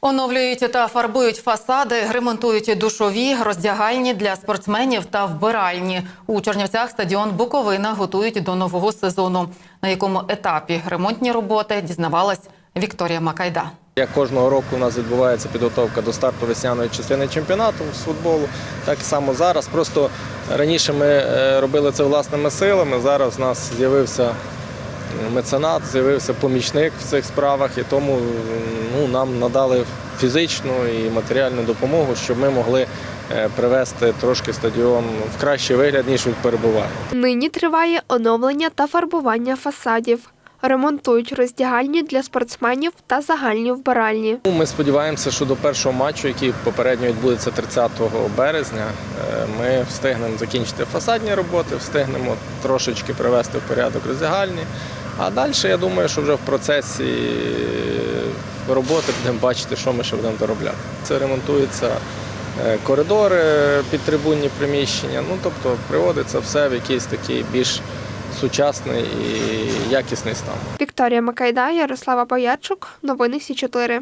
Оновлюють та фарбують фасади, ремонтують душові, роздягальні для спортсменів та вбиральні. У Чернівцях стадіон Буковина готують до нового сезону. На якому етапі ремонтні роботи дізнавалась Вікторія Макайда. Як кожного року у нас відбувається підготовка до старту весняної частини чемпіонату з футболу, так само зараз. Просто раніше ми е, робили це власними силами. Зараз в нас з'явився меценат, з'явився помічник в цих справах, і тому ну, нам надали фізичну і матеріальну допомогу, щоб ми могли е, привести трошки стадіон в кращий вигляд, ніж він перебуває. Нині триває оновлення та фарбування фасадів. Ремонтують роздягальні для спортсменів та загальні вбиральні. Ну, Ми сподіваємося, що до першого матчу, який попередньо відбудеться 30 березня, е, ми встигнемо закінчити фасадні роботи, встигнемо трошечки привести в порядок роздягальні. А далі я думаю, що вже в процесі е, роботи будемо бачити, що ми ще будемо доробляти. Це ремонтуються коридори коридори, підтрибунні приміщення. Ну тобто приводиться все в якийсь такий більш сучасний і якісний стан. Вікторія Макайда, Ярослава Боячук. Новини Сі 4